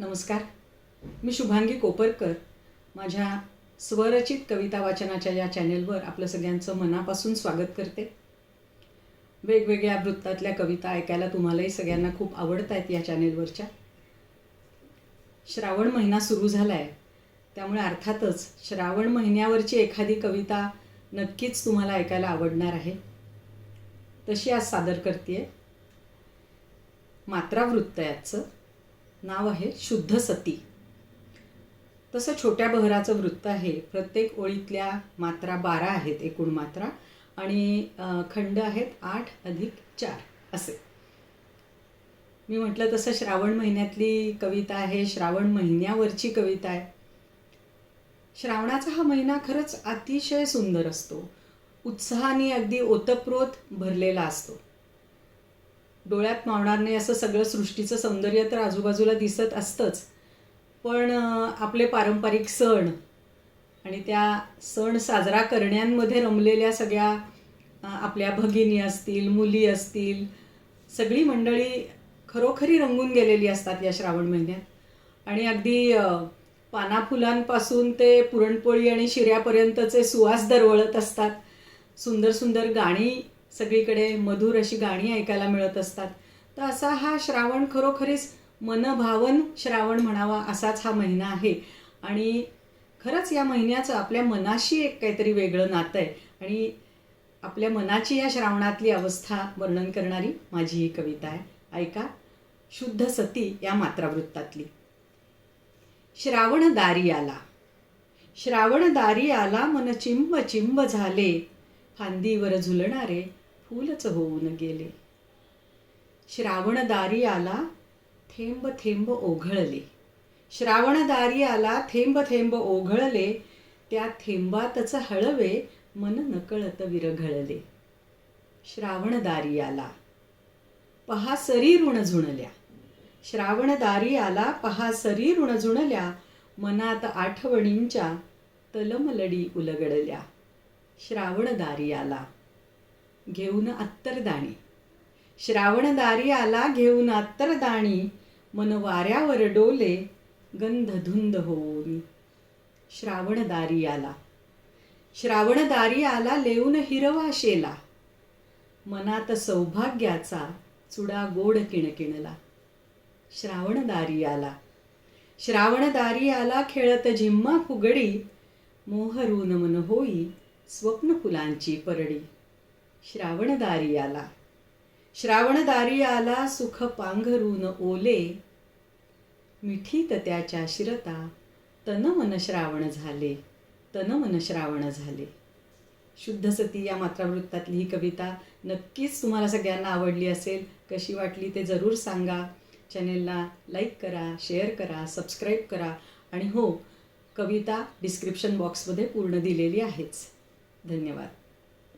नमस्कार. मी शुभांगी कोपरकर. माझ्या स्वरचित कविता वाचनाच्या या चॅनेलवर आपलं सगळ्यांचं मनापासून स्वागत करते. वेगवेगळ्या वृत्तातल्या कविता ऐकायला तुम्हालाही सगळ्यांना खूप आवडत आहेत या चॅनेलवरच्या. श्रावण महिना सुरू झाला आहे त्यामुळे अर्थातच श्रावण महिन्यावरची एखादी कविता नक्कीच तुम्हाला ऐकायला आवडणार आहे. तशी आज सादर करते मात्रा वृत्त आहे आजचं नाव आहे शुद्ध सती. तसं छोट्या बहराचं वृत्त आहे. प्रत्येक ओळीतल्या मात्रा बारा आहेत एकूण मात्रा. आणि खंड आहेत आठ अधिक चार असे. मी म्हटलं तसं श्रावण महिन्यातली कविता आहे. श्रावण महिन्यावरची कविता आहे. श्रावणाचा हा महिना खरंच अतिशय सुंदर असतो. उत्साहाने अगदी ओतप्रोत भरलेला असतो. डोळ्यात मावणार नाही असं सगळं सृष्टीचं सौंदर्य तर आजूबाजूला दिसत असतंच. पण आपले पारंपरिक सण आणि त्या सण साजरा करण्यांमध्ये रमलेल्या सगळ्या आपल्या भगिनी असतील मुली असतील सगळी मंडळी खरोखरी रंगून गेलेली असतात या श्रावण महिन्यात. आणि अगदी पानाफुलांपासून ते पुरणपोळी आणि शिऱ्यापर्यंतचे सुवास दरवळत असतात. सुंदर सुंदर गाणी सगळीकडे मधुर अशी गाणी ऐकायला मिळत असतात. तर असा हा श्रावण खरोखरीच मनभावन श्रावण म्हणावा असाच हा महिना आहे. आणि खरंच या महिन्याचं आपल्या मनाशी एक काहीतरी वेगळं नातं आहे. आणि आपल्या मनाची या श्रावणातली अवस्था वर्णन करणारी माझी ही कविता आहे. ऐका शुद्ध सती या मात्रावृत्तातली. श्रावण दारी आला. श्रावण दारी आला मन चिंब चिंब झाले. फांदीवर झुलणारे फुलच होऊन गेले. श्रावणदारी आला थेंब थेंब ओघळले. श्रावणदारी आला थेंब थेंब ओघळले त्या थेंबातच हळवे मन नकळत विरघळले. श्रावणदारी आला पहा सरी ऋण झुणल्या. श्रावणदारी आला पहा सरी ऋण झुणल्या मनात आठवणींच्या तलमलडी उलगडल्या. श्रावणदारी आला घेऊन अत्तरदाणी. श्रावण दारी आला घेऊन अत्तरदाणी मन वाऱ्यावर डोले गंध धुंद होऊन. श्रावण दारी आला. श्रावण दारी आला लेऊन हिरवा शेला. मनात सौभाग्याचा चुडा गोड किणकिणला. श्रावण दारी आला. श्रावण दारी आला खेळत झिम्मा फुगडी मोहरून मन होई स्वप्न फुलांची परडी. श्रावणदारी आला श्रावणदारी आला सुख पांघरून ओले मिठीत त्याच्या शिरता तनमन श्रावण झाले तन मन श्रावण झाले. शुद्ध सती या मात्रावृत्तातली ही कविता नक्कीच तुम्हाला सगळ्यांना आवडली असेल कशी वाटली ते जरूर सांगा. चॅनेलला लाईक करा शेअर करा सबस्क्राईब करा आणि हो कविता डिस्क्रिप्शन बॉक्समध्ये पूर्ण दिलेली आहेच. धन्यवाद.